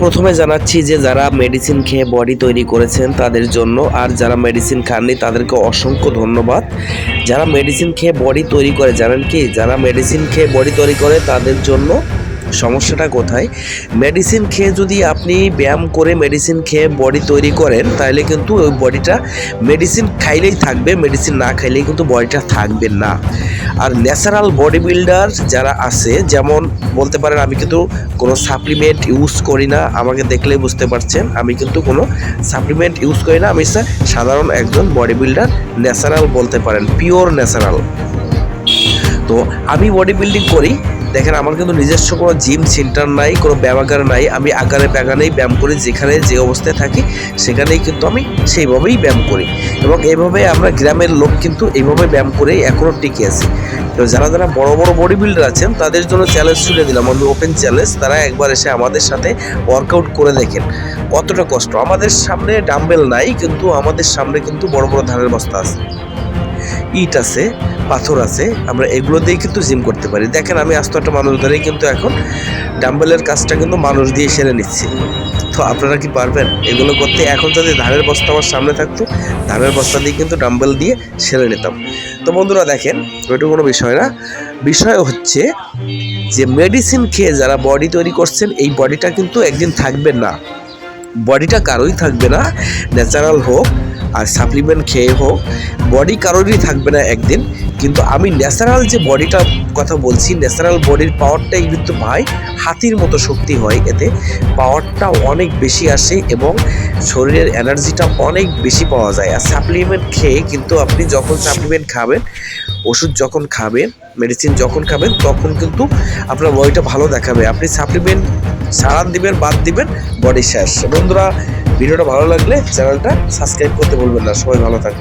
প্রথমে জানাচ্ছি যে যারা মেডিসিন খেয়ে বডি তৈরি করেছেন তাদের জন্য, আর যারা মেডিসিন খাননি তাদেরকে অসংখ্য ধন্যবাদ। যারা মেডিসিন খেয়ে বডি তৈরি করে, জানেন কি? যারা মেডিসিন খেয়ে বডি তৈরি করে তাদের জন্য সমস্যাটা কোথায়? মেডিসিন খেয়ে যদি আপনি ব্যায়াম করে মেডিসিন খেয়ে বডি তৈরি করেন, তাহলে কিন্তু ওই বডিটা মেডিসিন খাইলেই থাকবে মেডিসিন না খাইলেই কিন্তু বডিটা থাকবে না। আর ন্যাচারাল বডি বিল্ডার যারা আছে, যেমন বলতে পারেন আমি কিন্তু কোনো সাপ্লিমেন্ট ইউজ করি না, আমাকে দেখলেই বুঝতে পারছেন, আমি কিন্তু কোনো সাপ্লিমেন্ট ইউজ করি না, আমি সাধারণ একজন বডি বিল্ডার ন্যাচারাল বলতে পারেন পিওর ন্যাচারাল তো আমি বডি বিল্ডিং করি দেখেন, আমার কিন্তু নিজস্ব কোনো জিম সেন্টার নাই, কোনো ব্যায়ামাগার নাই। আমি আকারে ব্যাগানেই ব্যায়াম করি, যেখানে যে অবস্থায় থাকি, সেখানেই কিন্তু আমি সেইভাবেই ব্যায়াম করি। এবং এইভাবে আমরা গ্রামের লোক কিন্তু এইভাবে ব্যায়াম করেই এখনও টিকে আছি। তো যারা যারা বড় বড় বডি বিল্ডার আছেন, তাদের জন্য চ্যালেঞ্জ ছুড়ে দিলাম। আমি ওপেন চ্যালেঞ্জ তারা একবার এসে আমাদের সাথে ওয়ার্কআউট করে দেখেন। কতটা কষ্ট। আমাদের সামনে ডাম্বেল নাই, কিন্তু আমাদের সামনে কিন্তু বড় বড় ধানের বস্তা আছে। ইট আছে, পাথর আছে, আমরা এগুলো দিয়ে কিন্তু জিম করতে পারি। দেখেন আমি আস্ত একটা মানুষ ধরেই কিন্তু এখন ডাম্বেলের কাজটা কিন্তু মানুষ দিয়ে সেরে নিচ্ছি। তো আপনারা কি পারবেন? এগুলো করতে এখন যদি ধানের বস্তা আমার সামনে থাকতো, ধানের বস্তা দিয়ে কিন্তু ডাম্বেল দিয়ে সেরে নিতাম। তো বন্ধুরা দেখেন ওইটা কোনো বিষয় না। বিষয় হচ্ছে যে মেডিসিন খেয়ে যারা বডি তৈরি করছেন, এই বডিটা কিন্তু একদিন থাকবে না। বডিটা কারোই থাকবে না। ন্যাচারাল হোক আর সাপ্লিমেন্ট খেয়ে হোক বডি কারোরই থাকবে না একদিন। কিন্তু আমি ন্যাচারাল যে বডিটার কথা বলছি ন্যাচারাল বডির পাওয়ারটাই কিন্তু ভাই হাতির মতো শক্তি হয় এতে। পাওয়ারটা অনেক বেশি আসে এবং শরীরের এনার্জিটা অনেক বেশি পাওয়া যায়। আর সাপ্লিমেন্ট খেয়ে কিন্তু আপনি যখন সাপ্লিমেন্ট খাবেন, ওষুধ যখন খাবেন মেডিসিন যখন খাবেন, তখন কিন্তু আপনার বডিটা ভালো দেখাবে। আপনি সাপ্লিমেন্ট সারান দিবেন, বাদ দিবেন বডি শেষ। বন্ধুরা ভিডিওটা ভালো লাগলে চ্যানেলটা সাবস্ক্রাইব করতে বলবেন না। সবাই ভালো থাকবে